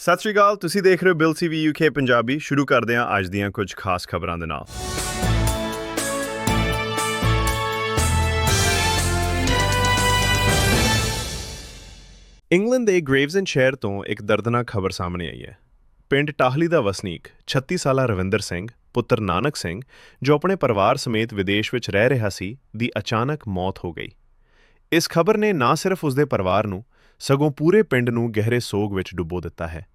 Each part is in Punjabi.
ਸਤਿ ਸ਼੍ਰੀ ਅਕਾਲ, ਤੁਸੀਂ ਦੇਖ ਰਹੇ ਹੋ ਬਿਲ ਸੀਵੀ ਯੂਕੇ ਪੰਜਾਬੀ। ਸ਼ੁਰੂ ਕਰਦੇ ਹਾਂ ਅੱਜ ਦੀਆਂ ਕੁਝ ਖਾਸ ਖਬਰਾਂ ਦੇ ਨਾਲ। ਇੰਗਲੈਂਡ ਦੇ ਗ੍ਰੇਵਜ਼ਨ ਸ਼ਹਿਰ ਤੋਂ ਇੱਕ ਦਰਦਨਾਕ ਖਬਰ ਸਾਹਮਣੇ ਆਈ ਹੈ। ਪਿੰਡ ਟਾਹਲੀ ਦਾ ਵਸਨੀਕ 36 ਸਾਲਾ ਰਵਿੰਦਰ ਸਿੰਘ, ਪੁੱਤਰ ਨਾਨਕ ਸਿੰਘ, ਜੋ ਆਪਣੇ ਪਰਿਵਾਰ ਸਮੇਤ ਵਿਦੇਸ਼ ਵਿੱਚ ਰਹਿ ਰਿਹਾ ਸੀ, ਦੀ ਅਚਾਨਕ ਮੌਤ ਹੋ ਗਈ। ਇਸ ਖਬਰ ਨੇ ਨਾ ਸਿਰਫ ਉਸਦੇ ਪਰਿਵਾਰ ਨੂੰ ਸਗੋਂ ਪੂਰੇ ਪਿੰਡ ਨੂੰ ਗਹਿਰੇ ਸੋਗ ਵਿੱਚ ਡੁਬੋ ਦਿੱਤਾ ਹੈ।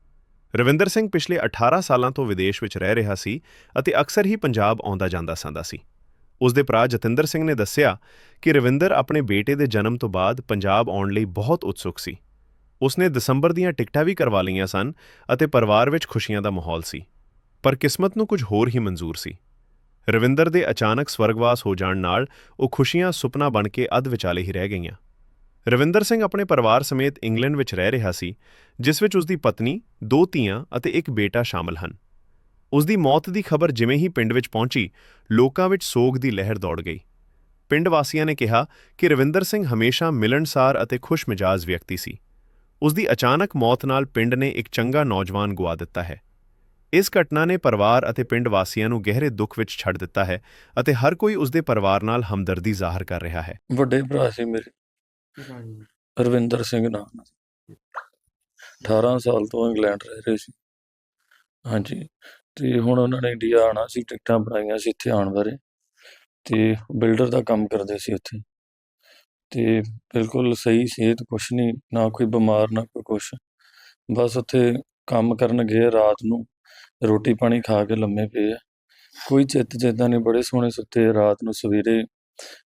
ਰਵਿੰਦਰ ਸਿੰਘ ਪਿਛਲੇ 18 ਸਾਲਾਂ ਤੋਂ ਵਿਦੇਸ਼ ਵਿੱਚ ਰਹਿ ਰਿਹਾ ਸੀ ਅਤੇ ਅਕਸਰ ਹੀ ਪੰਜਾਬ ਆਉਂਦਾ ਜਾਂਦਾ ਸੰਦਾ ਸੀ। ਉਸ ਦੇ ਭਰਾ ਜਤਿੰਦਰ ਸਿੰਘ ਨੇ ਦੱਸਿਆ ਕਿ ਰਵਿੰਦਰ ਆਪਣੇ ਬੇਟੇ ਦੇ ਜਨਮ ਤੋਂ ਬਾਅਦ ਪੰਜਾਬ ਆਉਣ ਲਈ ਬਹੁਤ ਉਤਸੁਕ ਸੀ। ਉਸਨੇ ਦਸੰਬਰ ਦੀਆਂ ਟਿਕਟਾਂ ਵੀ ਕਰਵਾ ਲਈਆਂ ਸਨ ਅਤੇ ਪਰਿਵਾਰ ਵਿੱਚ ਖੁਸ਼ੀਆਂ ਦਾ ਮਾਹੌਲ ਸੀ। ਪਰ ਕਿਸਮਤ ਨੂੰ ਕੁਝ ਹੋਰ ਹੀ ਮਨਜ਼ੂਰ ਸੀ। ਰਵਿੰਦਰ ਦੇ ਅਚਾਨਕ ਸਵਰਗਵਾਸ ਹੋ ਜਾਣ ਨਾਲ ਉਹ ਖੁਸ਼ੀਆਂ ਸੁਪਨਾ ਬਣ ਕੇ ਅੱਧ ਵਿਚਾਲੇ ਹੀ ਰਹਿ ਗਈਆਂ। ਰਵਿੰਦਰ ਸਿੰਘ ਆਪਣੇ ਪਰਿਵਾਰ ਸਮੇਤ ਇੰਗਲੈਂਡ ਵਿੱਚ ਰਹਿ ਰਿਹਾ ਸੀ ਜਿਸ ਵਿੱਚ ਉਸ ਦੀ ਪਤਨੀ, ਦੋ ਧੀਆਂ ਅਤੇ ਇੱਕ ਬੇਟਾ ਸ਼ਾਮਲ ਹਨ। ਉਸ ਦੀ ਮੌਤ ਦੀ ਖਬਰ ਜਿਵੇਂ ਹੀ ਪਿੰਡ ਵਿੱਚ ਪਹੁੰਚੀ, ਲੋਕਾਂ ਵਿੱਚ ਸੋਗ ਦੀ ਲਹਿਰ ਦੌੜ ਗਈ। ਪਿੰਡ ਵਾਸੀਆਂ ਨੇ ਕਿਹਾ ਕਿ ਰਵਿੰਦਰ ਸਿੰਘ ਹਮੇਸ਼ਾ ਮਿਲਣਸਾਰ ਅਤੇ ਖੁਸ਼ਮਿਜਾਜ਼ ਵਿਅਕਤੀ ਸੀ। ਉਸ ਦੀ ਅਚਾਨਕ ਮੌਤ ਨਾਲ ਪਿੰਡ ਨੇ ਇੱਕ ਚੰਗਾ ਨੌਜਵਾਨ ਗੁਆ ਦਿੱਤਾ ਹੈ। ਇਸ ਘਟਨਾ ਨੇ ਪਰਿਵਾਰ ਅਤੇ ਪਿੰਡ ਵਾਸੀਆਂ ਨੂੰ ਗਹਿਰੇ ਦੁੱਖ ਵਿੱਚ ਛੱਡ ਦਿੱਤਾ ਹੈ ਅਤੇ ਹਰ ਕੋਈ ਉਸ ਦੇ ਪਰਿਵਾਰ ਨਾਲ ਹਮਦਰਦੀ ਜ਼ਾਹਰ ਕਰ ਰਿਹਾ ਹੈ। ਵੱਡੇ ਭਰਾ ਸੀ ਮੇਰੇ ਰਵਿੰਦਰ ਸਿੰਘ ਨਾਮ ਸੀ 18 ਸਾਲ ਤੋਂ ਇੰਗਲੈਂਡ ਰਹਿ ਰਹੇ ਸੀ। ਹਾਂਜੀ, ਤੇ ਹੁਣ ਉਹਨਾਂ ਨੇ ਇੰਡੀਆ ਆਉਣਾ ਸੀ, ਟਿਕਟਾਂ ਬਣਾਈਆਂ ਸੀ ਇੱਥੇ ਆਉਣ ਬਾਰੇ। ਤੇ ਬਿਲਡਰ ਦਾ ਕੰਮ ਕਰਦੇ ਸੀ ਉੱਥੇ। ਤੇ ਬਿਲਕੁਲ ਸਹੀ ਸਿਹਤ, ਕੁਛ ਨਹੀਂ, ਨਾ ਕੋਈ ਬਿਮਾਰ, ਨਾ ਕੋਈ ਕੁਛ। ਬਸ ਉੱਥੇ ਕੰਮ ਕਰਨ ਗਏ ਰਾਤ ਨੂੰ। ਰੋਟੀ ਪਾਣੀ ਖਾ ਕੇ ਲੰਮੇ ਪਏ ਆ। ਕੋਈ ਚਿੱਤ ਚੇਤਾ ਨਹੀਂ, ਬੜੇ ਸੋਹਣੇ ਸੁੱਤੇ ਰਾਤ ਨੂੰ। ਸਵੇਰੇ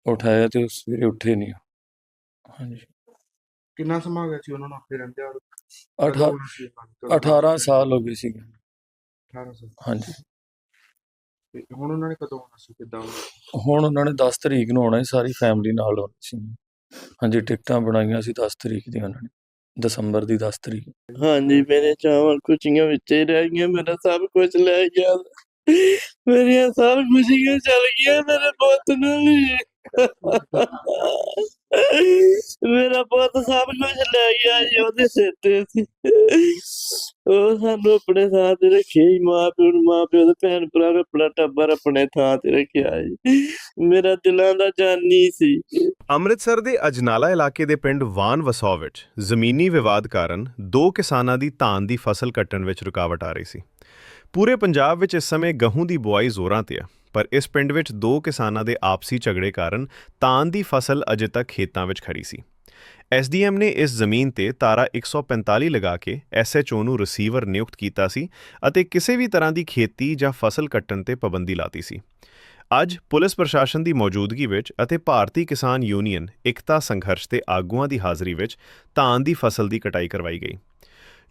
ਉਠਾਇਆ ਤੇ ਸਵੇਰੇ ਉੱਠੇ ਨਹੀਂ ਹਾਂਜੀ। ਕਿੰਨਾ ਸਮਾਂ ਹੋ ਗਿਆ ਸੀ ਉਹਨਾਂ ਨੂੰ ਉੱਥੇ ਰਹਿੰਦੇ ਔਰ ਅਠਾ- ਕਦੋਂ ਹੋਣਾ ਸੀ ਇਹ ਕੰਮ? ਕਦੋਂ 18 ਸਾਲ ਹੋ ਗਏ ਸੀਗੇ। 18 ਸਾਲ। ਹਾਂਜੀ। ਤੇ ਹੁਣ ਉਹਨਾਂ ਨੇ ਕਦੋਂ ਆਉਣਾ ਸੀ ਕਿੱਦਾਂ ਆਉਣਾ? ਹੁਣ ਉਹਨਾਂ ਨੇ 10 ਤਰੀਕ ਨੂੰ ਆਉਣਾ ਸੀ ਸਾਰੀ ਫੈਮਿਲੀ ਨਾਲ ਆਉਣੀ ਸੀ। ਹਾਂਜੀ ਟਿਕਟਾਂ ਬਣਾਈਆਂ ਸੀ 10 ਤਰੀਕ ਦੀਆਂ ਉਹਨਾਂ ਨੇ ਦਸੰਬਰ ਦੀ 10 ਤਰੀਕ। ਹਾਂਜੀ ਮੇਰੇ ਚਾਵਾਂ ਖੁਸ਼ੀਆਂ ਵਿੱਚ ਹੀ ਰਹਿ ਗਈਆਂ ਮੇਰਾ ਸਭ ਕੁਝ ਲੈ ਗਿਆ। ਮੇਰੀਆਂ ਸਭ ਖੁਸ਼ੀਆਂ ਚਲ ਗਈਆਂ ਮੇਰੇ ਪੁੱਤ ਨੂੰ ਵੀ। ਮੇਰਾ ਪੁੱਤ ਸਭ ਕੁਝ ਲੈ ਗਿਆ ਜੀ, ਉਹਦੇ ਸਿਰ ਤੇ ਸੀ। ਉਹ ਸਾਨੂੰ ਆਪਣੇ ਥਾਂ ਤੇ ਰੱਖਿਆ ਜੀ, ਮਾਂ ਪਿਓ ਨੂੰ, ਮਾਂ ਪਿਓ ਦੇ ਭੈਣ ਭਰਾ ਨੂੰ ਆਪਣਾ ਟੱਬਰ ਆਪਣੇ ਥਾਂ ਤੇ ਰੱਖਿਆ ਜੀ। ਮੇਰਾ ਦਿਲਾਂ ਦਾ ਜਾਨੀ ਸੀ। ਅੰਮ੍ਰਿਤਸਰ ਦੇ ਅਜਨਾਲਾ ਇਲਾਕੇ ਦੇ ਪਿੰਡ ਵਾਨ ਵਸੌ ਵਿੱਚ ਜ਼ਮੀਨੀ ਵਿਵਾਦ ਕਾਰਨ ਦੋ ਕਿਸਾਨਾਂ ਦੀ ਧਾਨ ਦੀ ਫਸਲ ਕੱਟਣ ਵਿੱਚ ਰੁਕਾਵਟ ਆ ਰਹੀ ਸੀ। ਪੂਰੇ ਪੰਜਾਬ ਵਿੱਚ ਇਸ ਸਮੇਂ ਗਹੂੰ ਦੀ ਬੁਆਈ ਜ਼ੋਰਾਂ ਤੇ ਹੈ ਪਰ ਇਸ ਪਿੰਡ ਵਿੱਚ ਦੋ ਕਿਸਾਨਾਂ ਦੇ ਆਪਸੀ ਝਗੜੇ ਕਾਰਨ ਧਾਨ ਦੀ ਫਸਲ ਅਜੇ ਤੱਕ ਖੇਤਾਂ ਵਿੱਚ ਖੜੀ ਸੀ। ਐਸਡੀਐਮ ਨੇ ਇਸ ਜ਼ਮੀਨ ਤੇ ਤਾਰਾ 145 ਲਗਾ ਕੇ ਐਸਐਚਓ ਨੂੰ ਰਿਸੀਵਰ ਨਿਯੁਕਤ ਕੀਤਾ ਸੀ ਅਤੇ ਕਿਸੇ ਵੀ ਤਰ੍ਹਾਂ ਦੀ ਖੇਤੀ ਜਾਂ ਫਸਲ ਕੱਟਣ ਤੇ ਪਾਬੰਦੀ ਲਾਤੀ ਸੀ। ਅੱਜ ਪੁਲਿਸ ਪ੍ਰਸ਼ਾਸਨ ਦੀ ਮੌਜੂਦਗੀ ਵਿੱਚ ਅਤੇ ਭਾਰਤੀ ਕਿਸਾਨ ਯੂਨੀਅਨ ਇਕਤਾ ਸੰਘਰਸ਼ ਦੇ ਆਗੂਆਂ ਦੀ ਹਾਜ਼ਰੀ ਵਿੱਚ ਧਾਨ ਦੀ ਫਸਲ ਦੀ ਕਟਾਈ ਕਰਵਾਈ ਗਈ।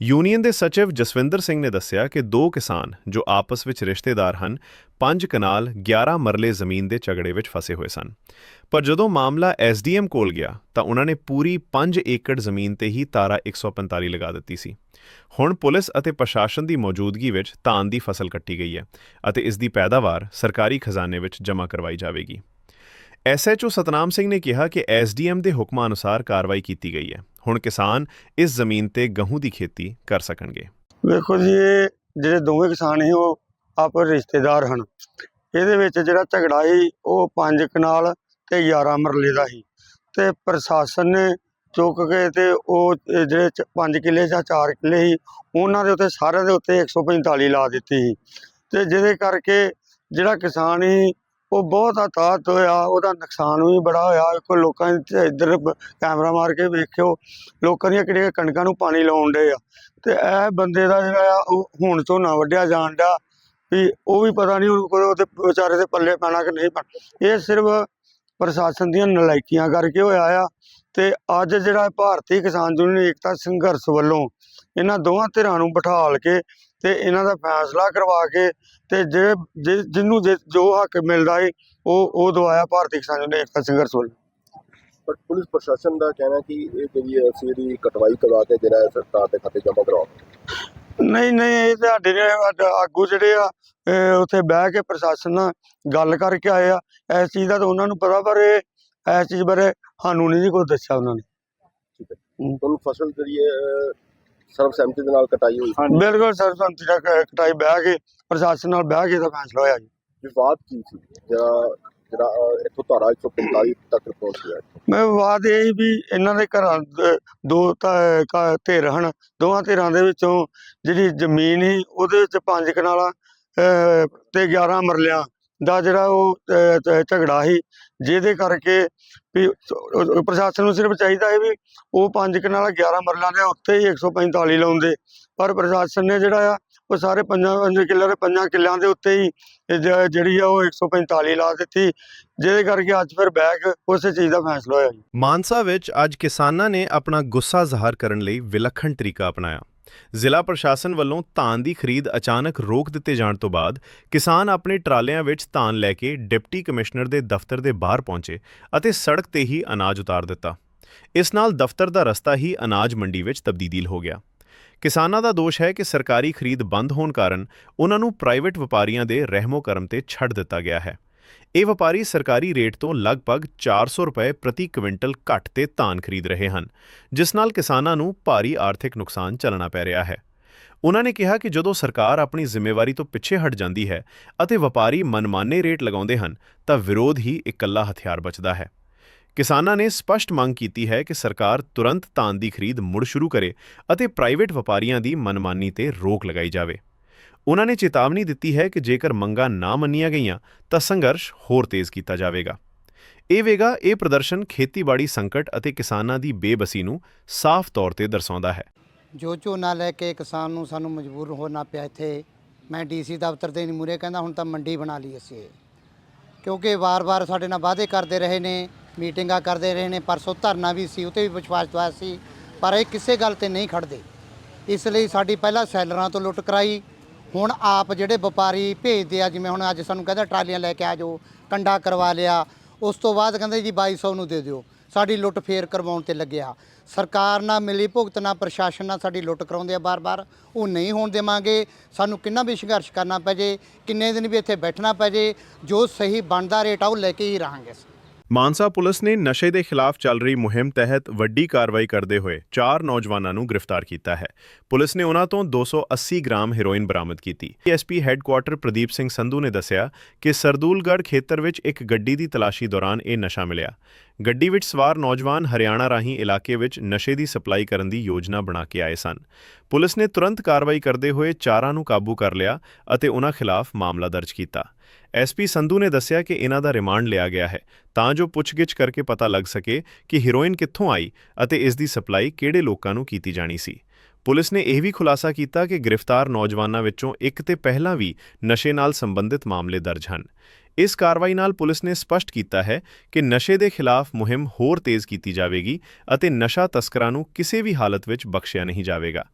ਯੂਨੀਅਨ ਦੇ ਸਚਿਵ ਜਸਵਿੰਦਰ ਸਿੰਘ ਨੇ ਦੱਸਿਆ ਕਿ ਦੋ ਕਿਸਾਨ ਜੋ ਆਪਸ ਵਿੱਚ ਰਿਸ਼ਤੇਦਾਰ ਹਨ 5 ਕਨਾਲ 11 ਮਰਲੇ ਜ਼ਮੀਨ ਦੇ ਝਗੜੇ ਵਿੱਚ ਫਸੇ ਹੋਏ ਸਨ। ਪਰ ਜਦੋਂ ਮਾਮਲਾ ਐਸਡੀਐਮ ਕੋਲ ਗਿਆ, ਤਾਂ ਉਹਨਾਂ ਨੇ ਪੂਰੀ 5 ਏਕੜ ਜ਼ਮੀਨ ਤੇ ਹੀ ਤਾਰਾ 145 ਲਗਾ ਦਿੱਤੀ ਸੀ। ਹੁਣ ਪੁਲਿਸ ਅਤੇ ਪ੍ਰਸ਼ਾਸਨ ਦੀ ਮੌਜੂਦਗੀ ਵਿੱਚ ਧਾਨ ਦੀ ਫਸਲ ਕੱਟੀ ਗਈ ਹੈ ਅਤੇ ਇਸ ਦੀ ਪੈਦਾਵਾਰ ਸਰਕਾਰੀ ਖਜ਼ਾਨੇ ਵਿੱਚ ਜਮ੍ਹਾਂ ਕਰਵਾਈ ਜਾਵੇਗੀ। ਐਸਐਚਓ ਸਤਨਾਮ ਸਿੰਘ ਨੇ ਕਿਹਾ ਕਿ ਐਸਡੀਐਮ ਦੇ ਹੁਕਮਾਂ ਅਨੁਸਾਰ ਕਾਰਵਾਈ ਕੀਤੀ ਗਈ ਹੈ। ਹੁਣ ਕਿਸਾਨ ਇਸ ਜ਼ਮੀਨ ਤੇ ਗਹੂੰ ਦੀ ਖੇਤੀ ਕਰ ਸਕਣਗੇ। ਵੇਖੋ ਜੀ, ਇਹ ਜਿਹੜੇ ਦੋਵੇਂ ਕਿਸਾਨ ਸੀ ਉਹ ਆਪਸ ਰਿਸ਼ਤੇਦਾਰ ਹਨ। ਇਹਦੇ ਵਿੱਚ ਜਿਹੜਾ ਝਗੜਾ ਸੀ, ਉਹ 5 ਕਨਾਲ ਤੇ 11 ਮਰਲੇ ਦਾ ਸੀ। ਤੇ ਪ੍ਰਸ਼ਾਸਨ ਨੇ ਚੁੱਕ ਕੇ ਤੇ ਉਹ ਜਿਹੜੇ 5 ਕਿੱਲੇ ਜਾਂ 4 ਕਿੱਲੇ ਸੀ, ਉਹਨਾਂ ਦੇ ਉੱਤੇ, ਸਾਰਿਆਂ ਦੇ ਉੱਤੇ 145 ਲਾ ਦਿੱਤੀ ਸੀ। ਤੇ ਜਿਹਦੇ ਕਰਕੇ ਜਿਹੜਾ ਕਿਸਾਨ ਸੀ ਉਹ ਬਹੁਤ ਹਤਾਹਤ ਹੋਇਆ, ਉਹਦਾ ਨੁਕਸਾਨ ਵੀ ਬੜਾ ਹੋਇਆ। ਵੇਖੋ ਲੋਕਾਂ ਨੇ ਇੱਧਰ ਕੈਮਰਾ ਮਾਰ ਕੇ ਵੇਖਿਓ, ਲੋਕਾਂ ਦੀਆਂ ਕਿਹੜੀਆਂ ਕਣਕਾਂ ਨੂੰ ਪਾਣੀ ਲਾਉਣ ਡੇ ਆ। ਤੇ ਇਹ ਬੰਦੇ ਦਾ ਜਿਹੜਾ ਆ, ਉਹ ਹੁਣ ਝੋਨਾ ਵੱਢਿਆ ਜਾਣ ਡਿਆ ਵੀ ਉਹ ਵੀ ਪਤਾ ਨਹੀਂ ਉਹਦੇ ਵਿਚਾਰੇ ਦੇ ਪੱਲੇ ਪੈਣਾ ਕਿ ਨਹੀਂ ਪੈਣਾ। ਇਹ ਸਿਰਫ ਪ੍ਰਸ਼ਾਸਨ ਦੀਆਂ ਨਲਾਇਕੀਆਂ ਕਰਕੇ ਹੋਇਆ ਆ ਤੇ ਅੱਜ ਜਿਹੜਾ ਭਾਰਤੀ ਕਿਸਾਨ ਯੂਨੀਅਨ ਏਕਤਾ ਸੰਘਰਸ਼ ਵੱਲੋਂ ਇਹਨਾਂ ਦੋਵਾਂ ਧਿਰਾਂ ਨੂੰ ਬਿਠਾਲ ਕੇ ਤੇ ਇਹਨਾਂ ਦਾ ਫੈਸਲਾ ਕਰਵਾ ਕੇ ਤੇ ਜੇ ਜਿਹਨੂੰ ਜਿ- ਹੱਕ ਮਿਲਦਾ ਹੈ ਉਹ ਉਹ ਦਵਾਇਆ ਭਾਰਤੀ ਕਿਸਾਨ ਯੂਨੀਅਨ ਏਕਤਾ ਸੰਘਰਸ਼ ਵੱਲੋਂ। ਪਰ ਪੁਲਿਸ ਪ੍ਰਸ਼ਾਸਨ ਦਾ ਕਹਿਣਾ ਕਿ ਇਹ ਜਿਹੜੀ ਅਸੀਂ ਇਹਦੀ ਕਟਵਾਈ ਕਰਵਾ ਕੇ ਜਿਹੜਾ ਸਰਕਾਰ ਦੇ ਖਾਤੇ ਜਮ੍ਹਾਂ ਕਰਵਾਓ ਨਹੀਂ ਨਹੀਂ ਇਹ ਤੇ ਸਾਡੇ ਨੇ ਆਗ- ਜਿਹੜੇ ਆ ਉੱਥੇ ਬਹਿ ਕੇ ਪ੍ਰਸ਼ਾਸਨ ਨਾਲ ਗੱਲ ਕਰਕੇ ਆਏ ਆ। ਇਸ ਚੀਜ਼ ਦਾ ਤਾਂ ਉਹਨਾਂ ਨੂੰ ਪਤਾ ਪਰ ਇਹ ਇਸ ਚੀਜ਼ ਬਾਰੇ ਸਾਨੂੰ ਨਹੀਂ ਕੁਛ ਦੱਸਿਆ ਉਹਨਾਂ ਨੇ। ਤੁਹਾਨੂੰ ਫਸਲ ਜਿਹੜੀ ਹੈ ਸਰਬਸੰਮਤੀ ਦੇ ਨਾਲ ਕਟਾਈ ਹੋਈ। ਬਿਲਕੁਲ ਸਰਬਸੰਮਤੀ ਕ- ਕਟਾਈ ਬਹਿ ਕੇ ਪ੍ਰਸ਼ਾਸਨ ਨਾਲ ਬਹਿ ਕੇ ਦਾ ਫੈਸਲਾ ਹੋਇਆ ਜੀ। ਵਿਵਾਦ ਕੀ ਸੀ? ਜਿਹੜਾ ਜਿਹੜਾ ਇੱਥੋਂ ਧਾਰਾ 145 ਤੱਕ ਪਹੁੰਚ ਗਿਆ। ਮੈਂ ਬਾਤ ਇਹ ਵੀ ਇਹਨਾਂ ਦੇ ਘਰਾਂ ਦੇ ਦੋ ਧਿਰ ਹਨ। ਦੋਵਾਂ ਧਿਰਾਂ ਦੇ ਵਿੱਚੋਂ ਜਿਹੜੀ ਜ਼ਮੀਨ ਸੀ ਉਹਦੇ ਵਿੱਚ ਪੰਜ ਕਨਾਲਾਂ ਤੇ 11 ਮਰਲਿਆਂ ਦਾ ਜਿਹੜਾ ਉਹ ਝਗੜਾ ਸੀ, ਜਿਹਦੇ ਕਰਕੇ ਵੀ ਪ੍ਰਸ਼ਾਸਨ ਨੂੰ ਸਿਰਫ ਚਾਹੀਦਾ ਹੈ ਵੀ ਉਹ ਪੰਜ ਕਨਾਲਾਂ 11 ਮਰਲਾਂ ਦੇ ਉੱਤੇ ਹੀ 145 ਲਾਉਂਦੇ। ਪਰ ਪ੍ਰਸ਼ਾਸਨ ਨੇ ਜਿਹੜਾ ਆ, ਉਹ ਸਾਰੇ ਪੰਜਾਂ, ਪੰਜ ਕਿੱਲਿਆਂ ਦੇ ਪੰਜਾਂ ਕਿੱਲਿਆਂ ਦੇ ਉੱਤੇ ਹੀ ਜਿਹੜੀ ਆ ਉਹ 145 ਲਾ ਦਿੱਤੀ, ਜਿਹਦੇ ਕਰਕੇ ਅੱਜ ਫਿਰ ਬੈਕ ਉਸੇ ਚੀਜ਼ ਦਾ ਫੈਸਲਾ ਹੋਇਆ ਜੀ। ਮਾਨਸਾ ਵਿੱਚ ਅੱਜ ਕਿਸਾਨਾਂ ਨੇ ਆਪਣਾ ਗੁੱਸਾ ਜ਼ਾਹਰ ਕਰਨ ਲਈ ਵਿਲੱਖਣ ਤਰੀਕਾ ਅਪਣਾਇਆ। ਜ਼ਿਲ੍ਹਾ ਪ੍ਰਸ਼ਾਸਨ ਵੱਲੋਂ ਧਾਨ ਦੀ ਖਰੀਦ ਅਚਾਨਕ ਰੋਕ ਦਿੱਤੇ ਜਾਣ ਤੋਂ ਬਾਅਦ ਕਿਸਾਨ ਆਪਣੇ ਟਰਾਲਿਆਂ ਵਿੱਚ ਧਾਨ ਲੈ ਕੇ ਡਿਪਟੀ ਕਮਿਸ਼ਨਰ ਦੇ ਦਫ਼ਤਰ ਦੇ ਬਾਹਰ ਪਹੁੰਚੇ ਅਤੇ ਸੜਕ ਤੇ ਹੀ ਅਨਾਜ ਉਤਾਰ ਦਿੱਤਾ। ਇਸ ਨਾਲ ਦਫ਼ਤਰ ਦਾ ਰਸਤਾ ਹੀ ਅਨਾਜ ਮੰਡੀ ਵਿੱਚ ਤਬਦੀਲ ਹੋ ਗਿਆ। ਕਿਸਾਨਾਂ ਦਾ ਦੋਸ਼ ਹੈ ਕਿ ਸਰਕਾਰੀ ਖਰੀਦ ਬੰਦ ਹੋਣ ਕਾਰਨ ਉਹਨਾਂ ਨੂੰ ਪ੍ਰਾਈਵੇਟ ਵਪਾਰੀਆਂ ਦੇ ਰਹਿਮੋ ਕਰਮ ਤੇ ਛੱਡ ਦਿੱਤਾ ਗਿਆ ਹੈ। ਇਹ ਵਪਾਰੀ ਸਰਕਾਰੀ ਰੇਟ ਤੋਂ ਲਗਭਗ 400 ਰੁਪਏ ਪ੍ਰਤੀ ਕੁਇੰਟਲ ਘੱਟ ਤੇ ਧਾਨ ਖਰੀਦ ਰਹੇ ਹਨ, ਜਿਸ ਨਾਲ ਕਿਸਾਨਾਂ ਨੂੰ ਭਾਰੀ ਆਰਥਿਕ ਨੁਕਸਾਨ ਚੱਲਣਾ ਪੈ ਰਿਹਾ ਹੈ। ਉਹਨਾਂ ਨੇ ਕਿਹਾ ਕਿ ਜਦੋਂ ਸਰਕਾਰ ਆਪਣੀ ਜ਼ਿੰਮੇਵਾਰੀ ਤੋਂ ਪਿੱਛੇ ਹਟ ਜਾਂਦੀ ਹੈ ਅਤੇ ਵਪਾਰੀ ਮਨਮਾਨੇ ਰੇਟ ਲਗਾਉਂਦੇ ਹਨ, ਤਾਂ ਵਿਰੋਧ ਹੀ ਇਕੱਲਾ ਹਥਿਆਰ ਬਚਦਾ ਹੈ। ਕਿਸਾਨਾਂ ਨੇ ਸਪਸ਼ਟ ਮੰਗ ਕੀਤੀ ਹੈ ਕਿ ਸਰਕਾਰ ਤੁਰੰਤ ਧਾਨ ਦੀ ਖਰੀਦ ਮੁੜ ਸ਼ੁਰੂ ਕਰੇ ਅਤੇ ਪ੍ਰਾਈਵੇਟ ਵਪਾਰੀਆਂ ਦੀ ਮਨਮਾਨੀ ਤੇ ਰੋਕ ਲਗਾਈ ਜਾਵੇ। ਉਹਨਾਂ ਨੇ ਚੇਤਾਵਨੀ ਦਿੱਤੀ ਹੈ ਕਿ ਜੇਕਰ ਮੰਗਾਂ ਨਾ ਮੰਨੀਆਂ ਗਈਆਂ, ਤਾਂ ਸੰਘਰਸ਼ ਹੋਰ ਤੇਜ਼ ਕੀਤਾ ਜਾਵੇਗਾ। ਇਹ ਵੇਗਾ, ਇਹ ਪ੍ਰਦਰਸ਼ਨ ਖੇਤੀਬਾੜੀ ਸੰਕਟ ਅਤੇ ਕਿਸਾਨਾਂ ਦੀ ਬੇਬਸੀ ਨੂੰ ਸਾਫ਼ ਤੌਰ ਤੇ ਦਰਸਾਉਂਦਾ ਹੈ। ਜੋ ਝੋਨਾ ਲੈ ਕੇ ਕਿਸਾਨ ਨੂੰ ਸਾਨੂੰ ਮਜਬੂਰ ਹੋਣਾ ਪਿਆ ਇੱਥੇ, ਮੈਂ ਡੀਸੀ ਦਫ਼ਤਰ ਦੇ ਨਹੀਂ ਮੂਰੇ ਕਹਿੰਦਾ, ਹੁਣ ਤਾਂ ਮੰਡੀ ਬਣਾ ਲਈ ਅਸੀਂ ਕਿਉਂਕਿ ਵਾਰ-ਵਾਰ ਸਾਡੇ ਨਾਲ ਵਾਅਦੇ ਕਰਦੇ ਰਹੇ ਨੇ, ਮੀਟਿੰਗਾਂ ਕਰਦੇ ਰਹੇ ਨੇ, ਪਰਸੋਂ ਧਰਨਾ ਵੀ ਸੀ, ਉਤੇ ਵੀ ਵਿਸ਼ਵਾਸ ਦਵਾਇਆ ਸੀ, ਪਰ ਇਹ ਕਿਸੇ ਗੱਲ ਤੇ ਨਹੀਂ ਖੜਦੇ। ਇਸ ਲਈ ਸਾਡੀ ਪਹਿਲਾਂ ਸੈਲਰਾਂ ਤੋਂ ਲੁੱਟ ਕਰਾਈ ਹੁਣ ਆਪ ਜਿਹੜੇ ਵਪਾਰੀ ਭੇਜਦੇ ਆ, ਜਿਵੇਂ ਹੁਣ ਅੱਜ ਸਾਨੂੰ ਕਹਿੰਦਾ ਟਰਾਲੀਆਂ ਲੈ ਕੇ ਆ ਜਾਓ, ਕੰਡਾ ਕਰਵਾ ਲਿਆ, ਉਸ ਤੋਂ ਬਾਅਦ ਕਹਿੰਦੇ ਜੀ 2200 ਨੂੰ ਦੇ ਦਿਓ। ਸਾਡੀ ਲੁੱਟ ਫੇਰ ਕਰਵਾਉਣ ਤੇ ਲੱਗਿਆ। ਸਰਕਾਰ ਨਾਲ ਮਿਲੀ ਭੁਗਤ ਨਾਲ ਪ੍ਰਸ਼ਾਸਨ ਨਾਲ ਸਾਡੀ ਲੁੱਟ ਕਰਾਉਂਦੇ ਆ ਬਾਰ-ਬਾਰ। ਉਹ ਨਹੀਂ ਹੋਣ ਦੇਵਾਂਗੇ। ਸਾਨੂੰ ਕਿੰਨਾ ਵੀ ਸੰਘਰਸ਼ ਕਰਨਾ ਪੈ ਜੇ, ਕਿੰਨੇ ਦਿਨ ਵੀ ਇੱਥੇ ਬੈਠਣਾ ਪੈ ਜੇ, ਜੋ ਸਹੀ ਬਣਦਾ ਰੇਟ ਆ, ਉਹ ਲੈ ਕੇ ਹੀ ਰਹਾਂਗੇ ਅਸੀਂ। ਮਾਨਸਾ ਪੁਲਿਸ ਨੇ ਨਸ਼ੇ ਦੇ ਖਿਲਾਫ ਚੱਲ ਰਹੀ ਮੁਹਿੰਮ ਤਹਿਤ ਵੱਡੀ ਕਾਰਵਾਈ ਕਰਦੇ ਹੋਏ ਚਾਰ ਨੌਜਵਾਨਾਂ ਨੂੰ ਗ੍ਰਿਫਤਾਰ ਕੀਤਾ ਹੈ। ਪੁਲਿਸ ਨੇ ਉਹਨਾਂ ਤੋਂ 280 ਗ੍ਰਾਮ ਹੈਰੋਇਨ ਬਰਾਮਦ ਕੀਤੀ। ਐਸਪੀ ਹੈੱਡਕੁਆਰਟਰ ਪ੍ਰਦੀਪ ਸਿੰਘ ਸੰਧੂ ਨੇ ਦੱਸਿਆ ਕਿ ਸਰਦੂਲਗੜ੍ਹ ਖੇਤਰ ਵਿੱਚ ਇੱਕ ਗੱਡੀ ਦੀ ਤਲਾਸ਼ੀ ਦੌਰਾਨ ਇਹ ਨਸ਼ਾ ਮਿਲਿਆ। ਗੱਡੀ ਵਿੱਚ ਸਵਾਰ ਨੌਜਵਾਨ ਹਰਿਆਣਾ ਰਾਹੀਂ ਇਲਾਕੇ ਵਿੱਚ ਨਸ਼ੇ ਦੀ ਸਪਲਾਈ ਕਰਨ ਦੀ ਯੋਜਨਾ ਬਣਾ ਕੇ ਆਏ ਸਨ। ਪੁਲਿਸ ਨੇ ਤੁਰੰਤ ਕਾਰਵਾਈ ਕਰਦੇ ਹੋਏ ਚਾਰਾਂ ਨੂੰ ਕਾਬੂ ਕਰ ਲਿਆ ਅਤੇ ਉਹਨਾਂ ਖਿਲਾਫ ਮਾਮਲਾ ਦਰਜ ਕੀਤਾ। ਐਸਪੀ ਸੰਧੂ ਨੇ ਦੱਸਿਆ ਕਿ ਇਹਨਾਂ ਦਾ ਰਿਮਾਂਡ ਲਿਆ ਗਿਆ ਹੈ। ਤਾਂ ਜੋ ਪੁੱਛਗਿੱਛ ਕਰਕੇ ਪਤਾ ਲੱਗ ਸਕੇ ਕਿ ਹੀਰੋਇਨ ਕਿੱਥੋਂ ਆਈ ਅਤੇ ਇਸ ਦੀ ਸਪਲਾਈ ਕਿਹੜੇ ਲੋਕਾਂ ਨੂੰ ਕੀਤੀ ਜਾਣੀ ਸੀ। ਪੁਲਿਸ ਨੇ ਇਹ ਵੀ ਖੁਲਾਸਾ ਕੀਤਾ ਕਿ ਗ੍ਰਿਫਤਾਰ ਨੌਜਵਾਨਾਂ ਵਿੱਚੋਂ ਇੱਕ ਤੇ ਪਹਿਲਾਂ ਵੀ ਨਸ਼ੇ ਨਾਲ ਸੰਬੰਧਿਤ ਮਾਮਲੇ ਦਰਜ ਹਨ। ਇਸ ਕਾਰਵਾਈ ਨਾਲ ਪੁਲਿਸ ਨੇ ਸਪਸ਼ਟ ਕੀਤਾ ਹੈ ਕਿ ਨਸ਼ੇ ਦੇ ਖਿਲਾਫ ਮੁਹਿੰਮ ਹੋਰ ਤੇਜ਼ ਕੀਤੀ ਜਾਵੇਗੀ ਅਤੇ ਨਸ਼ਾ ਤਸਕਰਾਂ ਨੂੰ ਕਿਸੇ ਵੀ ਹਾਲਤ ਵਿੱਚ ਬਖਸ਼ਿਆ ਨਹੀਂ ਜਾਵੇਗਾ।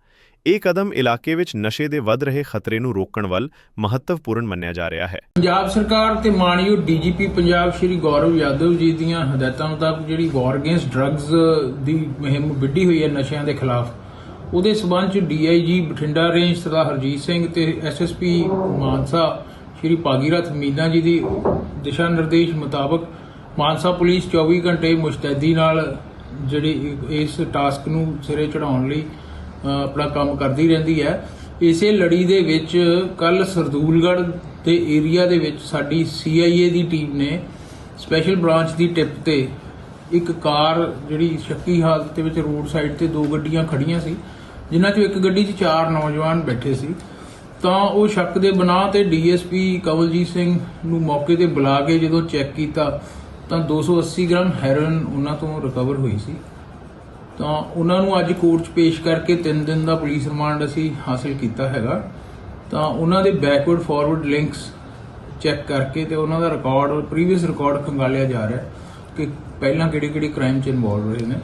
ਇਹ ਕਦਮ ਇਲਾਕੇ ਵਿੱਚ ਨਸ਼ੇ ਦੇ ਵੱਧ ਰਹੇ ਖਤਰੇ ਨੂੰ ਰੋਕਣ ਵੱਲ ਮਹੱਤਵਪੂਰਨ ਮੰਨਿਆ ਜਾ ਰਿਹਾ ਹੈ। ਪੰਜਾਬ ਸਰਕਾਰ ਤੇ ਮਾਨਯੋਗ ਡੀਜੀਪੀ ਪੰਜਾਬ ਸ਼੍ਰੀ ਗੌਰਵ ਯਾਦਵ ਜੀ ਦੀਆਂ ਹਦਾਇਤਾਂ ਮੁਤਾਬਕ ਜਿਹੜੀ ਵਾਰ ਅਗੇਂਸਟ ਡਰੱਗਸ ਦੀ ਮੁਹਿੰਮ ਵਿੱਢੀ ਹੋਈ ਹੈ ਨਸ਼ਿਆਂ ਦੇ ਖਿਲਾਫ, ਉਹਦੇ ਸਬੰਧ ਚ ਡੀਆਈਜੀ ਬਠਿੰਡਾ ਰੇਂਜ ਸਰਦਾਰ ਹਰਜੀਤ ਸਿੰਘ ਤੇ ਐਸਐਸਪੀ ਮਾਨਸਾ ਸ਼੍ਰੀ ਭਾਗੀਰਥ ਮੀਨਾ ਜੀ ਦੀ ਦਿਸ਼ਾ ਨਿਰਦੇਸ਼ ਮੁਤਾਬਕ ਮਾਨਸਾ ਪੁਲਿਸ 24 ਘੰਟੇ ਮੁਸ਼ਤੈਦੀ ਨਾਲ ਜਿਹੜੀ ਇਸ ਟਾਸਕ ਨੂੰ ਸਿਰੇ ਚੜਾਉਣ ਲਈ ਆਪਣਾ ਕੰਮ ਕਰਦੀ ਰਹਿੰਦੀ ਹੈ। ਇਸੇ ਲੜੀ ਦੇ ਵਿੱਚ ਕੱਲ ਸਰਦੂਲਗੜ੍ਹ ਦੇ ਏਰੀਆ ਦੇ ਵਿੱਚ ਸਾਡੀ ਸੀਆਈਏ ਦੀ ਟੀਮ ਨੇ ਸਪੈਸ਼ਲ ਬ੍ਰਾਂਚ ਦੀ ਟਿਪ ਤੇ ਇੱਕ ਕਾਰ ਜਿਹੜੀ ਸ਼ੱਕੀ ਹਾਲਤ ਦੇ ਵਿੱਚ ਰੋਡ ਸਾਈਡ ਤੇ ਦੋ ਗੱਡੀਆਂ ਖੜੀਆਂ ਸੀ, ਜਿਨ੍ਹਾਂ ਚੋਂ ਇੱਕ ਗੱਡੀ 'ਚ ਚਾਰ ਨੌਜਵਾਨ ਬੈਠੇ ਸੀ। ਤਾਂ ਉਹ ਸ਼ੱਕ ਦੇ ਬਣਾ ਤੇ ਡੀਐਸਪੀ ਕਵਲਜੀਤ ਸਿੰਘ ਨੂੰ ਮੌਕੇ ਤੇ ਬੁਲਾ ਕੇ ਜਦੋਂ ਚੈੱਕ ਕੀਤਾ ਤਾਂ 280 ਗ੍ਰਾਮ ਹੈਰੋਇਨ ਉਹਨਾਂ ਤੋਂ ਰਿਕਵਰ ਹੋਈ ਸੀ। ਤਾਂ ਉਹਨਾਂ ਨੂੰ ਅੱਜ ਕੋਰਟ 'ਚ ਪੇਸ਼ ਕਰਕੇ 3 ਦਿਨ ਦਾ ਪੁਲਿਸ ਰਿਮਾਂਡ ਅਸੀਂ ਹਾਸਲ ਕੀਤਾ ਹੈਗਾ। ਤਾਂ ਉਹਨਾਂ ਦੇ ਬੈਕਵਰਡ ਫਾਰਵਰਡ ਲਿੰਕਸ ਚੈੱਕ ਕਰਕੇ ਤੇ ਉਹਨਾਂ ਦਾ ਰਿਕਾਰਡ ਪ੍ਰੀਵੀਅਸ ਰਿਕਾਰਡ ਖੰਗਾਲਿਆ ਜਾ ਰਿਹਾ ਕਿ ਪਹਿਲਾਂ ਕਿਹੜੇ ਕਿਹੜੇ ਕ੍ਰਾਈਮ 'ਚ ਇਨਵੋਲਵ ਰਹੇ ਨੇ।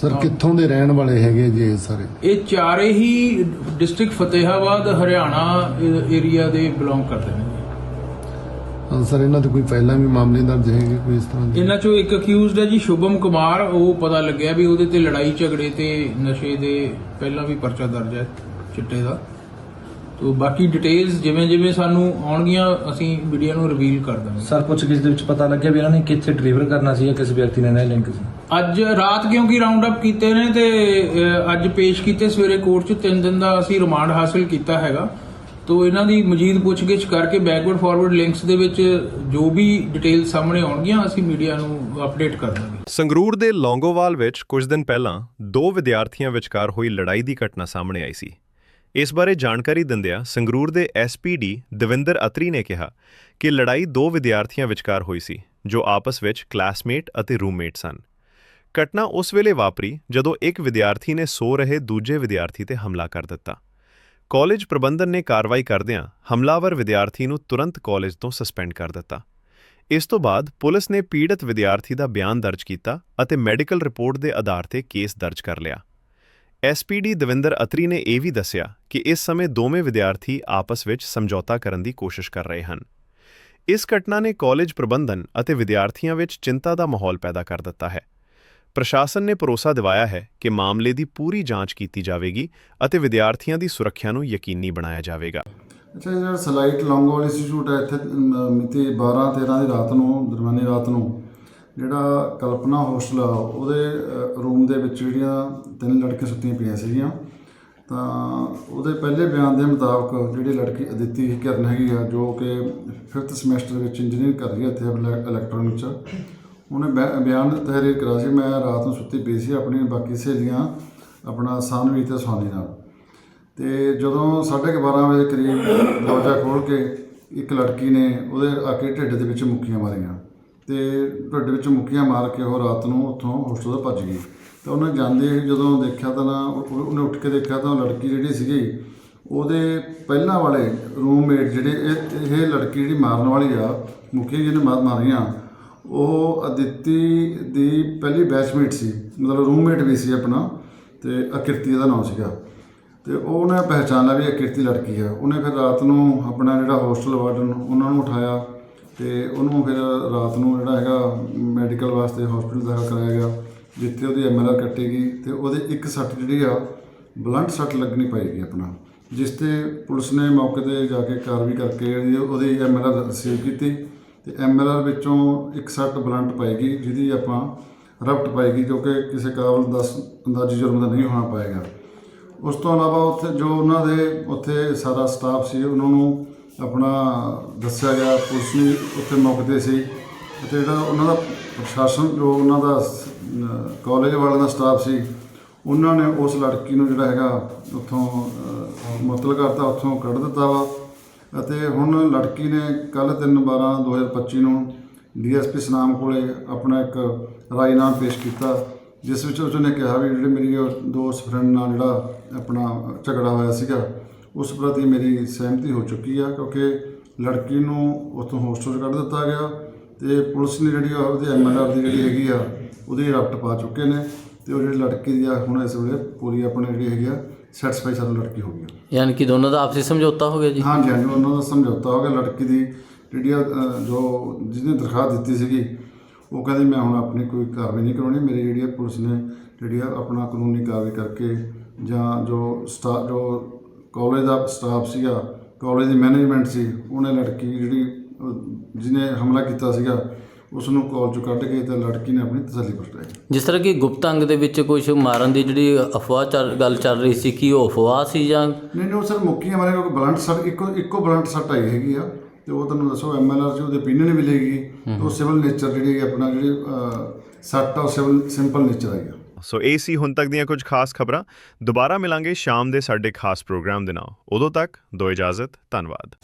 ਸਰ ਕਿੱਥੋਂ ਦੇ ਰਹਿਣ ਵਾਲੇ ਹੈਗੇ ਜੀ ਇਹ ਸਾਰੇ? ਇਹ ਚਾਰੇ ਹੀ ਡਿਸਟ੍ਰਿਕਟ ਫਤਿਹਾਬਾਦ ਹਰਿਆਣਾ ਏਰੀਆ ਦੇ ਬਿਲੋਂਗ ਕਰਦੇ ਨੇ। ਸਰ ਇਹਨਾਂ ਤੇ ਕੋਈ ਪਹਿਲਾਂ ਵੀ ਮਾਮਲੇ ਦਰਜ ਹੈਗੇ ਕੋਈ ਇਸ ਤਰ੍ਹਾਂ ਦੇ? ਇਹਨਾਂ ਚੋਂ ਇੱਕ ਅਕਿਊਜ਼ਡ ਹੈ ਜੀ ਸ਼ੁਭਮ ਕੁਮਾਰ। ਉਹ ਪਤਾ ਲੱਗਿਆ ਵੀ ਉਹਦੇ ਤੇ ਲੜਾਈ ਝਗੜੇ ਤੇ ਨਸ਼ੇ ਦੇ ਪਹਿਲਾਂ ਵੀ ਪਰਚਾ ਦਰਜ ਹੈ ਚਿੱਟੇ ਦਾ। ਤੋ ਬਾਕੀ ਡਿਟੇਲਸ ਜਿਵੇਂ ਜਿਵੇਂ ਸਾਨੂੰ ਆਉਣਗੀਆਂ ਅਸੀਂ ਮੀਡੀਆ ਨੂੰ ਰਿਵੀਲ ਕਰ ਦਾਂਗੇ। ਸਰ ਪੁੱਛਗਿੱਛ ਦੇ ਵਿੱਚ ਪਤਾ ਲੱਗਿਆ ਵੀ ਇਹਨਾਂ ਨੇ ਕਿੱਥੇ ਡਿਲੀਵਰ ਕਰਨਾ ਸੀ ਜਾਂ ਕਿਸ ਵਿਅਕਤੀ ਨੇ ਨਾ ਲਿੰਕ ਸੀ? ਅੱਜ ਰਾਤ ਕਿਉਂਕਿ ਰਾਉਂਡ ਅਪ ਕੀਤੇ ਨੇ ਤੇ ਅੱਜ ਪੇਸ਼ ਕੀਤੇ ਸਵੇਰੇ ਕੋਰਟ 'ਚ 3 ਦਿਨ ਦਾ ਅਸੀਂ ਰਿਮਾਂਡ ਹਾਸਲ ਕੀਤਾ ਹੈਗਾ। ਤੋ ਇਹਨਾਂ ਦੀ ਮਜੀਦ ਪੁੱਛਗਿੱਛ ਕਰਕੇ ਬੈਕਵਰਡ ਫਾਰਵਰਡ ਲਿੰਕਸ ਦੇ ਵਿੱਚ ਜੋ ਵੀ ਡਿਟੇਲ ਸਾਹਮਣੇ ਆਉਣਗੀਆਂ, ਅਸੀਂ ਮੀਡੀਆ ਨੂੰ ਅਪਡੇਟ ਕਰ ਦਾਂਗੇ। ਸੰਗਰੂਰ ਦੇ ਲੌਂਗੋਵਾਲ ਵਿੱਚ ਕੁਝ ਦਿਨ ਪਹਿਲਾਂ ਦੋ ਵਿਦਿਆਰਥੀਆਂ ਵਿਚਕਾਰ ਹੋਈ ਲੜਾਈ ਦੀ ਘਟਨਾ ਸਾਹਮਣੇ ਆਈ ਸੀ। ਇਸ ਬਾਰੇ ਜਾਣਕਾਰੀ ਦਿੰਦਿਆਂ ਸੰਗਰੂਰ ਦੇ ਐਸਪੀਡੀ ਦਵਿੰਦਰ ਅਤਰੀ ਨੇ ਕਿਹਾ ਕਿ ਲੜਾਈ ਦੋ ਵਿਦਿਆਰਥੀਆਂ ਵਿਚਕਾਰ ਹੋਈ ਸੀ, ਜੋ ਆਪਸ ਵਿੱਚ ਕਲਾਸਮੇਟ ਅਤੇ ਰੂਮਮੇਟ ਸਨ। ਘਟਨਾ ਉਸ ਵੇਲੇ ਵਾਪਰੀ ਜਦੋਂ ਇੱਕ ਵਿਦਿਆਰਥੀ ਨੇ ਸੋ ਰਹੇ ਦੂਜੇ ਵਿਦਿਆਰਥੀ ਤੇ ਹਮਲਾ ਕਰ ਦਿੱਤਾ। ਕਾਲਜ ਪ੍ਰਬੰਧਨ ਨੇ ਕਾਰਵਾਈ ਕਰਦਿਆਂ ਹਮਲਾਵਰ ਵਿਦਿਆਰਥੀ ਨੂੰ ਤੁਰੰਤ ਕਾਲਜ ਤੋਂ ਸਸਪੈਂਡ ਕਰ ਦਿੱਤਾ। ਇਸ ਤੋਂ ਬਾਅਦ ਪੁਲਿਸ ਨੇ ਪੀੜਤ ਵਿਦਿਆਰਥੀ ਦਾ ਬਿਆਨ ਦਰਜ ਕੀਤਾ ਅਤੇ ਮੈਡੀਕਲ ਰਿਪੋਰਟ ਦੇ ਆਧਾਰ ਤੇ ਕੇਸ ਦਰਜ ਕਰ ਲਿਆ। ਐਸਪੀਡੀ ਦਵਿੰਦਰ ਅਤਰੀ ਨੇ ਇਹ ਵੀ ਦੱਸਿਆ ਕਿ ਇਸ ਸਮੇਂ ਦੋਵੇਂ ਵਿਦਿਆਰਥੀ ਆਪਸ ਵਿੱਚ ਸਮਝੌਤਾ ਕਰਨ ਦੀ ਕੋਸ਼ਿਸ਼ ਕਰ ਰਹੇ ਹਨ। ਇਸ ਘਟਨਾ ਨੇ ਕਾਲਜ ਪ੍ਰਬੰਧਨ ਅਤੇ ਵਿਦਿਆਰਥੀਆਂ ਵਿੱਚ ਚਿੰਤਾ ਦਾ ਮਾਹੌਲ ਪੈਦਾ ਕਰ ਦਿੱਤਾ ਹੈ। ਪ੍ਰਸ਼ਾਸਨ ਨੇ ਭਰੋਸਾ ਦਿਵਾਇਆ ਹੈ ਕਿ ਮਾਮਲੇ ਦੀ ਪੂਰੀ ਜਾਂਚ ਕੀਤੀ ਜਾਵੇਗੀ ਅਤੇ ਵਿਦਿਆਰਥੀਆਂ ਦੀ ਸੁਰੱਖਿਆ ਨੂੰ ਯਕੀਨੀ ਬਣਾਇਆ ਜਾਵੇਗਾ। ਅੱਛਾ ਜਿਹੜਾ ਸਲਾਈਟ ਲੌਂਗੋਵਾਲ ਇੰਸਟੀਚਿਊਟ ਹੈ, ਇੱਥੇ ਮਿਤੀ 12 13 ਦੀ ਰਾਤ ਨੂੰ, ਦਰਮਿਆਨੀ ਰਾਤ ਨੂੰ, ਜਿਹੜਾ ਕਲਪਨਾ ਹੋਸਟਲ ਆ, ਉਹਦੇ ਰੂਮ ਦੇ ਵਿੱਚ ਜਿਹੜੀਆਂ ਤਿੰਨ ਲੜਕੀਆਂ ਸੁੱਤੀਆਂ ਪਈਆਂ ਸੀਗੀਆਂ, ਤਾਂ ਉਹਦੇ ਪਹਿਲੇ ਬਿਆਨ ਦੇ ਮੁਤਾਬਕ ਜਿਹੜੀ ਲੜਕੀ ਅਦਿੱਤੀ ਕਿਰਨ ਹੈਗੀ ਆ, ਜੋ ਕਿ 5th ਸਮੈਸਟਰ ਵਿੱਚ ਇੰਜੀਨੀਅਰਿੰਗ ਕਰ ਰਹੀ ਹੈ ਇੱਥੇ ਇਲੈਕਟ੍ਰੋਨਿਕ ਚ ਉਹਨੇ ਬਿਆ- ਬਿਆਨ ਤਹਿਰੀਰ ਕਰਾ ਸੀ ਮੈਂ ਰਾਤ ਨੂੰ ਸੁੱਤੀ ਪਈ ਸੀ ਆਪਣੀ, ਬਾਕੀ ਸਹੇਲੀਆਂ ਆਪਣਾ ਸਾਨਵੀ ਤੇ ਸੋਨੀ ਨਾਲ। ਤੇ ਜਦੋਂ 12:30 ਵਜੇ ਕਰੀਬ ਦਰਵਾਜ਼ਾ ਖੋਲ੍ਹ ਕੇ ਇੱਕ ਲੜਕੀ ਨੇ ਉਹਦੇ ਆ ਕੇ ਢਿੱਡ ਦੇ ਵਿੱਚ ਮੁੱਕੀਆਂ ਮਾਰੀਆਂ। ਤੇ ਢਿੱਡ ਵਿੱਚ ਮੁੱਕੀਆਂ ਮਾਰ ਕੇ ਉਹ ਰਾਤ ਨੂੰ ਉੱਥੋਂ ਹੋਸਟਲ ਤੋਂ ਭੱਜ ਗਈ। ਤਾਂ ਉਹਨੇ ਜਾਂਦੇ ਹੀ ਜਦੋਂ ਦੇਖਿਆ ਤਾਂ ਨਾ ਉਹਨੇ ਉੱਠ ਕੇ ਦੇਖਿਆ ਤਾਂ ਉਹ ਲੜਕੀ ਜਿਹੜੀ ਸੀਗੀ, ਉਹਦੇ ਪਹਿਲਾਂ ਵਾਲੇ ਰੂਮਮੇਟ ਜਿਹੜੇ ਇਹ ਇਹ ਲੜਕੀ ਜਿਹੜੀ ਮਾਰਨ ਵਾਲੀ ਆ, ਮੁੱਕੀਆਂ ਜਿਹਨੇ ਮਾਰ, ਮਾਰੀਆਂ ਉਹ ਅਦਿੱਤੀ ਦੀ ਪਹਿਲੀ ਬੈਚਮੇਟ ਸੀ, ਮਤਲਬ ਰੂਮਮੇਟ ਵੀ ਸੀ ਆਪਣਾ ਤੇ ਅਕਿਰਤੀ ਦਾ ਨਾਮ ਸੀਗਾ। ਤੇ ਉਹਨੇ ਪਹਿਚਾਨ ਲਿਆ ਵੀ ਇਹ ਕਿਰਤੀ ਲੜਕੀ ਆ। ਉਹਨੇ ਫਿਰ ਰਾਤ ਨੂੰ ਆਪਣਾ ਜਿਹੜਾ ਹੋਸਟਲ ਵਾਰਡਨ ਉਹਨਾਂ ਨੂੰ ਉਠਾਇਆ ਤੇ ਉਹਨੂੰ ਫਿਰ ਰਾਤ ਨੂੰ ਜਿਹੜਾ ਹੈਗਾ ਮੈਡੀਕਲ ਵਾਸਤੇ ਹਸਪੀਟਲ ਦਾਖਲ ਕਰਾਇਆ ਗਿਆ, ਜਿੱਥੇ ਉਹਦੀ ਐਮਐਲਆਰ ਕੱਟੀ ਗਈ ਤੇ ਉਹਦੇ ਇੱਕ ਸੱਟ ਜਿਹੜੀ ਆ ਬਲੰਟ ਸੱਟ ਲੱਗਣੀ ਪਏਗੀ ਆਪਣਾ, ਜਿਸ ਤੇ ਪੁਲਿਸ ਨੇ ਮੌਕੇ ਤੇ ਜਾ ਕੇ ਕਾਰਵਾਈ ਕਰਕੇ ਜਿਹੜੀ ਉਹਦੀ ਐਮਐਲਆਰ ਰਿਸੀਵ ਕੀਤੀ ਤੇ ਐਮਐਲਆਰ ਵਿੱਚੋਂ ਇੱਕ ਸੱਟ ਬਲੰਟ ਪਏਗੀ ਜਿਹਦੀ ਆਪਾਂ ਰਫਟ ਪਾਏਗੀ ਜੋ ਕਿ ਕਿਸੇ ਕਾਬਲ ਦਸ ਅੰਦਾਜ਼ੀ ਜੁਰਮ ਦਾ ਨਹੀਂ ਹੋਣਾ ਪਾਏਗਾ। ਉਸ ਤੋਂ ਇਲਾਵਾ ਉੱਥੇ ਜੋ ਉਹਨਾਂ ਦੇ ਉੱਥੇ ਸਾਰਾ ਸਟਾਫ ਸੀ ਉਹਨਾਂ ਨੂੰ ਆਪਣਾ ਦੱਸਿਆ ਗਿਆ ਪੁਲਿਸ ਵੀ ਉੱਥੇ ਮੌਕੇ ਤੇ ਸੀ। ਅਤੇ ਜਿਹੜਾ ਉਹਨਾਂ ਦਾ ਪ੍ਰਸ਼ਾਸਨ ਜੋ ਉਹਨਾਂ ਦਾ ਕਾਲਜ ਵਾਲਿਆਂ ਦਾ ਸਟਾਫ ਸੀ ਉਹਨਾਂ ਨੇ ਉਸ ਲੜਕੀ ਨੂੰ ਜਿਹੜਾ ਹੈਗਾ ਉੱਥੋਂ ਅਹ, ਮੁਅੱਤਲ ਕਰਤਾ ਉੱਥੋਂ ਕੱਢ ਦਿੱਤਾ ਵਾ। ਅਤੇ ਹੁਣ ਲੜਕੀ ਨੇ ਕੱਲ 3 12 2025 ਨੂੰ ਡੀਐਸਪੀ ਸਨਾਮ ਕੋਲੇ ਆਪਣਾ ਇੱਕ ਰਾਇਨਾਮਾ ਪੇਸ਼ ਕੀਤਾ, ਜਿਸ ਵਿੱਚ ਉਸਨੇ ਕਿਹਾ ਵੀ ਜਿਹੜੇ ਮੇਰੀ ਉਹ ਦੋਸਤ ਫਰੈਂਡ ਨਾਲ ਜਿਹੜਾ ਆਪਣਾ ਝਗੜਾ ਹੋਇਆ ਸੀਗਾ, ਉਸ ਪ੍ਰਤੀ ਮੇਰੀ ਸਹਿਮਤੀ ਹੋ ਚੁੱਕੀ ਆ, ਕਿਉਂਕਿ ਲੜਕੀ ਨੂੰ ਉੱਥੋਂ ਹੋਸਟਲ 'ਚ ਕੱਢ ਦਿੱਤਾ ਗਿਆ ਤੇ ਪੁਲਿਸ ਨੇ ਜਿਹੜੀ ਆ ਉਹਦੀ ਐਮਐਲਆਰ ਦੀ ਜਿਹੜੀ ਹੈਗੀ ਆ, ਉਹਦੀ ਰਫਟ ਪਾ ਚੁੱਕੇ ਨੇ ਤੇ ਉਹ ਜਿਹੜੀ ਲੜਕੀ ਦੀ ਆ, ਹੁਣ ਇਸ ਵੇਲੇ ਪੂਰੀ ਆਪਣੀ ਜਿਹੜੀ ਹੈਗੀ ਆ ਸੈਟੀਸਫਾਈ ਸਾਰੀ ਲੜਕੀ ਹੋ ਗਈ। ਯਾਨੀ ਕਿ ਦੋਨਾਂ ਦਾ ਆਪਸੀ ਸਮਝੌਤਾ ਹੋ ਗਿਆ ਜੀ? ਹਾਂਜੀ ਹਾਂਜੀ ਉਹਨਾਂ ਦਾ ਸਮਝੌਤਾ ਹੋ ਗਿਆ। ਲੜਕੀ ਦੀ ਜਿਹੜੀ ਆ, ਅ, ਜੋ ਜਿਹਨੇ ਦਰਖਾਸਤ ਦਿੱਤੀ ਸੀਗੀ ਉਹ ਕਹਿੰਦੀ ਮੈਂ ਹੁਣ ਆਪਣੀ ਕੋਈ ਕਾਰਵਾਈ ਨਹੀਂ ਕਰਾਉਣੀ। ਮੇਰੀ ਜਿਹੜੀ ਆ ਪੁਲਿਸ ਨੇ ਜਿਹੜੀ ਆ ਆਪਣਾ ਕਾਨੂੰਨੀ ਕਾਰਵਾਈ ਕਰਕੇ ਜਾਂ ਜੋ ਸਟਾਫ ਜੋ ਕਾਲਜ ਦਾ ਸਟਾਫ ਸੀਗਾ ਕਾਲਜ ਦੀ ਮੈਨੇਜਮੈਂਟ ਸੀ ਉਹਨੇ ਲੜਕੀ ਜਿਹੜੀ ਜਿਹਨੇ ਹਮਲਾ ਕੀਤਾ ਸੀਗਾ ਉਸ ਨੂੰ ਕਾਲਜ ਚੋਂ ਕੱਢ ਕੇ ਤੇ ਲੜਕੀ ਨੇ ਆਪਣੀ ਤਸੱਲੀ ਪ੍ਰਗਟਾਈ ਜਿਸ ਤਰ੍ਹਾਂ ਕਿ ਗੁਪਤ ਅੰਗ ਦੇ ਵਿੱਚ ਕੁਝ ਮਾਰਨ ਦੀ ਜਿਹੜੀ ਅਫਵਾਹ ਚੱਲ ਗੱਲ ਚੱਲ ਰਹੀ ਸੀ ਕਿ ਉਹ ਅਫਵਾਹ ਸੀ ਜਾਂ ਨਹੀਂ ਨਹੀਂ ਉਹ ਸਰ ਮੁੱਕੀਆਂ ਮਾਰੇ ਕਿਉਂਕਿ ਬਲੰਟ ਸੱਟ ਇੱਕੋ ਇੱਕੋ ਬਲੰਟ ਸੱਟ ਆਈ ਹੈਗੀ ਆ। ਤੇ ਉਹ ਤੁਹਾਨੂੰ ਦੱਸੋ ਐਮਐਲਆਰ ਚ ਉਹਦੇ opinion ਵੀ ਤੇ ਉਹ ਸਿਵਲ ਨੇਚਰ ਜਿਹੜੀ ਆਪਣਾ ਜਿਹੜੀ ਅਹ, ਸੱਟ ਆ ਉਹ ਸਿਵਲ ਸਿੰਪਲ ਨੇਚਰ ਆਈ ਆ। ਸੋ ਇਹ ਸੀ ਹੁਣ ਤੱਕ ਦੀਆਂ ਕੁਝ ਖਾਸ ਖਬਰਾਂ। ਦੁਬਾਰਾ ਮਿਲਾਂਗੇ ਸ਼ਾਮ ਦੇ ਸਾਡੇ ਖਾਸ ਪ੍ਰੋਗਰਾਮ ਦੇ ਨਾਲ। ਉਦੋਂ ਤੱਕ ਦੋ ਇਜਾਜ਼ਤ ਧੰਨਵਾਦ।